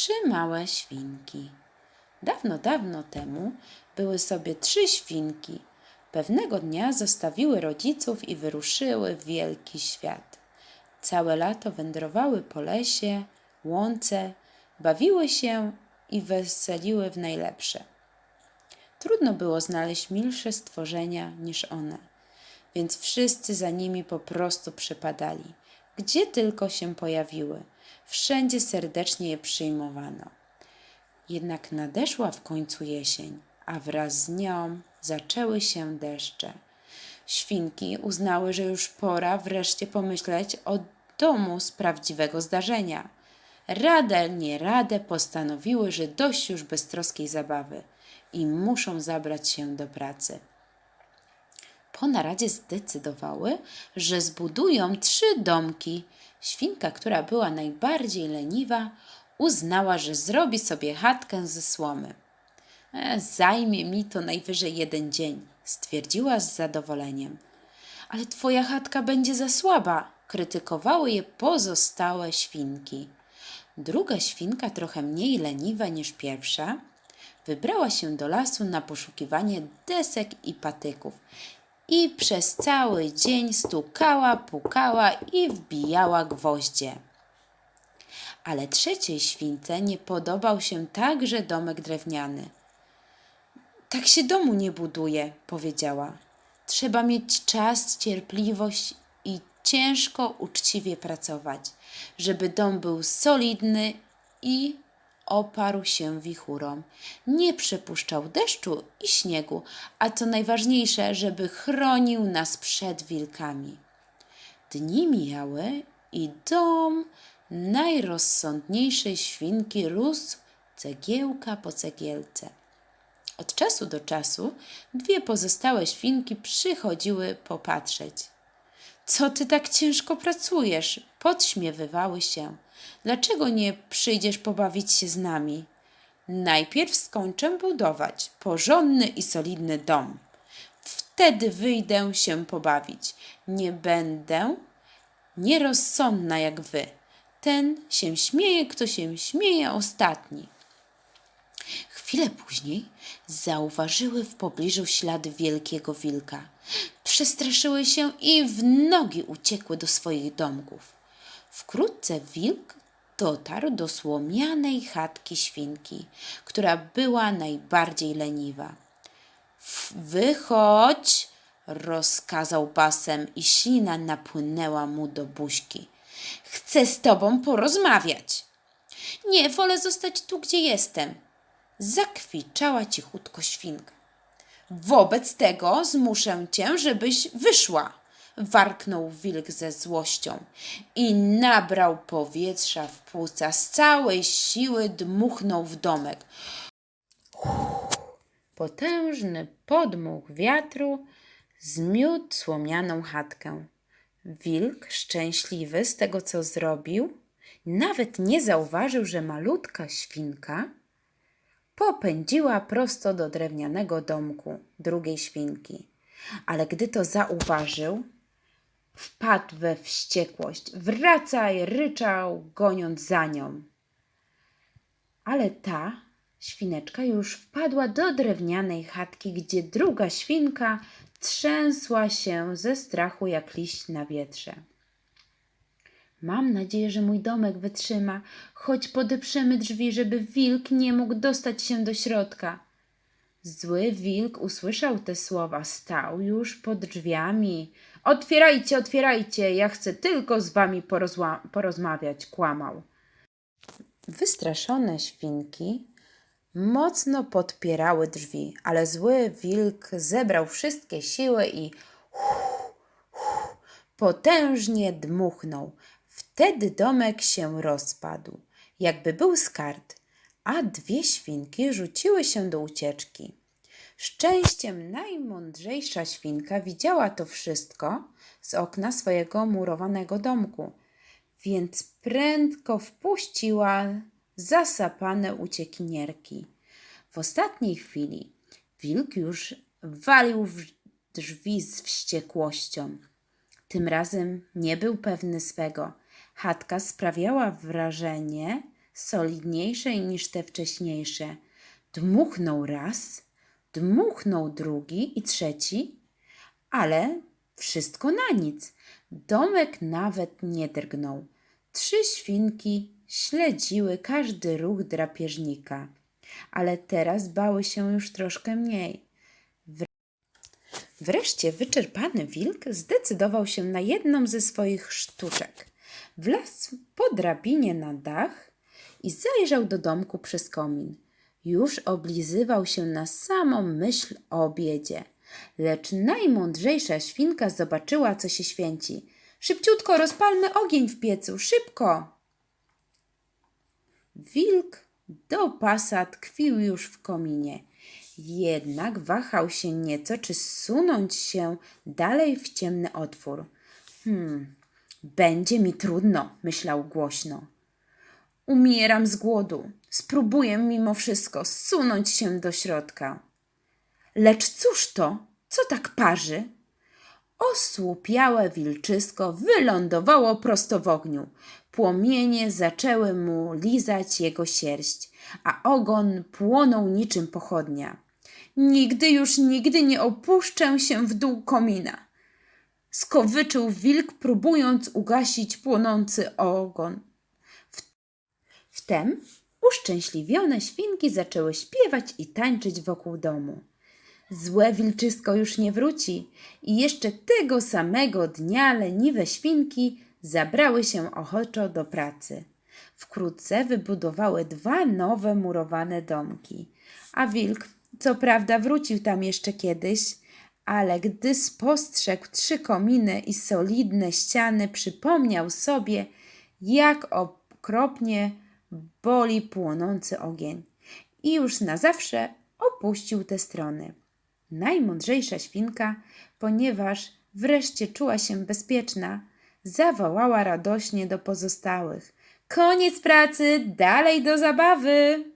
Trzy małe świnki. Dawno, dawno temu były sobie trzy świnki. Pewnego dnia zostawiły rodziców i wyruszyły w wielki świat. Całe lato wędrowały po lesie, łące, bawiły się i weseliły w najlepsze. Trudno było znaleźć milsze stworzenia niż one, więc wszyscy za nimi po prostu przypadali. Gdzie tylko się pojawiły, wszędzie serdecznie je przyjmowano. Jednak nadeszła w końcu jesień, a wraz z nią zaczęły się deszcze. Świnki uznały, że już pora wreszcie pomyśleć o domu z prawdziwego zdarzenia. Radę, nie radę postanowiły, że dość już beztroskiej zabawy i muszą zabrać się do pracy. Po naradzie zdecydowały, że zbudują trzy domki. Świnka, która była najbardziej leniwa, uznała, że zrobi sobie chatkę ze słomy. E, zajmie mi to najwyżej jeden dzień, stwierdziła z zadowoleniem. Ale twoja chatka będzie za słaba, krytykowały je pozostałe świnki. Druga świnka, trochę mniej leniwa niż pierwsza, wybrała się do lasu na poszukiwanie desek i patyków i przez cały dzień stukała, pukała i wbijała gwoździe. Ale trzeciej śwince nie podobał się także domek drewniany. Tak się domu nie buduje, powiedziała. Trzeba mieć czas, cierpliwość i ciężko, uczciwie pracować, żeby dom był solidny i oparł się wichurom. Nie przepuszczał deszczu i śniegu, a co najważniejsze, żeby chronił nas przed wilkami. Dni mijały i dom najrozsądniejszej świnki rósł cegiełka po cegiełce. Od czasu do czasu dwie pozostałe świnki przychodziły popatrzeć. Co ty tak ciężko pracujesz? Podśmiewywały się. Dlaczego nie przyjdziesz pobawić się z nami? Najpierw skończę budować porządny i solidny dom. Wtedy wyjdę się pobawić. Nie będę nierozsądna jak wy. Ten się śmieje, kto się śmieje ostatni. Chwilę później zauważyły w pobliżu ślady wielkiego wilka. Przestraszyły się i w nogi uciekły do swoich domków. Wkrótce wilk dotarł do słomianej chatki świnki, która była najbardziej leniwa. "W- Wychodź, rozkazał basem i ślina napłynęła mu do buźki. Chcę z tobą porozmawiać. Nie, wolę zostać tu, gdzie jestem. Zakwiczała cichutko świnka. Wobec tego zmuszę cię, żebyś wyszła, warknął wilk ze złością i nabrał powietrza w płuca. Z całej siły dmuchnął w domek. Potężny podmuch wiatru zmiótł słomianą chatkę. Wilk, szczęśliwy z tego, co zrobił, nawet nie zauważył, że malutka świnka popędziła prosto do drewnianego domku drugiej świnki. Ale gdy to zauważył, wpadł we wściekłość. Wracaj, ryczał, goniąc za nią. Ale ta świneczka już wpadła do drewnianej chatki, gdzie druga świnka trzęsła się ze strachu jak liść na wietrze. Mam nadzieję, że mój domek wytrzyma, choć podeprzemy drzwi, żeby wilk nie mógł dostać się do środka. Zły wilk usłyszał te słowa, stał już pod drzwiami. Otwierajcie, otwierajcie, ja chcę tylko z wami porozmawiać, kłamał. Wystraszone świnki mocno podpierały drzwi, ale zły wilk zebrał wszystkie siły i potężnie dmuchnął. Wtedy domek się rozpadł, jakby był z kart, a dwie świnki rzuciły się do ucieczki. Szczęściem najmądrzejsza świnka widziała to wszystko z okna swojego murowanego domku, więc prędko wpuściła zasapane uciekinierki. W ostatniej chwili wilk już walił w drzwi z wściekłością. Tym razem nie był pewny swego. Chatka sprawiała wrażenie solidniejszej niż te wcześniejsze. Dmuchnął raz, dmuchnął drugi i trzeci, ale wszystko na nic. Domek nawet nie drgnął. Trzy świnki śledziły każdy ruch drapieżnika, ale teraz bały się już troszkę mniej. Wreszcie wyczerpany wilk zdecydował się na jedną ze swoich sztuczek. Wlazł po drabinie na dach i zajrzał do domku przez komin. Już oblizywał się na samą myśl o obiedzie. Lecz najmądrzejsza świnka zobaczyła, co się święci. Szybciutko rozpalmy ogień w piecu, szybko! Wilk do pasa tkwił już w kominie. Jednak wahał się nieco, czy zsunąć się dalej w ciemny otwór. Hmm, będzie mi trudno, myślał głośno. Umieram z głodu. Spróbuję mimo wszystko zsunąć się do środka. Lecz cóż to? Co tak parzy? Osłupiałe wilczysko wylądowało prosto w ogniu. Płomienie zaczęły mu lizać jego sierść, a ogon płonął niczym pochodnia. Nigdy już nigdy nie opuszczę się w dół komina. Skowyczył wilk, próbując ugasić płonący ogon. Wtem uszczęśliwione świnki zaczęły śpiewać i tańczyć wokół domu. Złe wilczysko już nie wróci i jeszcze tego samego dnia leniwe świnki zabrały się ochoczo do pracy. Wkrótce wybudowały dwa nowe murowane domki, a wilk co prawda wrócił tam jeszcze kiedyś, ale gdy spostrzegł trzy kominy i solidne ściany, przypomniał sobie, jak okropnie boli płonący ogień i już na zawsze opuścił te strony. Najmądrzejsza świnka, ponieważ wreszcie czuła się bezpieczna, zawołała radośnie do pozostałych: Koniec pracy, dalej do zabawy!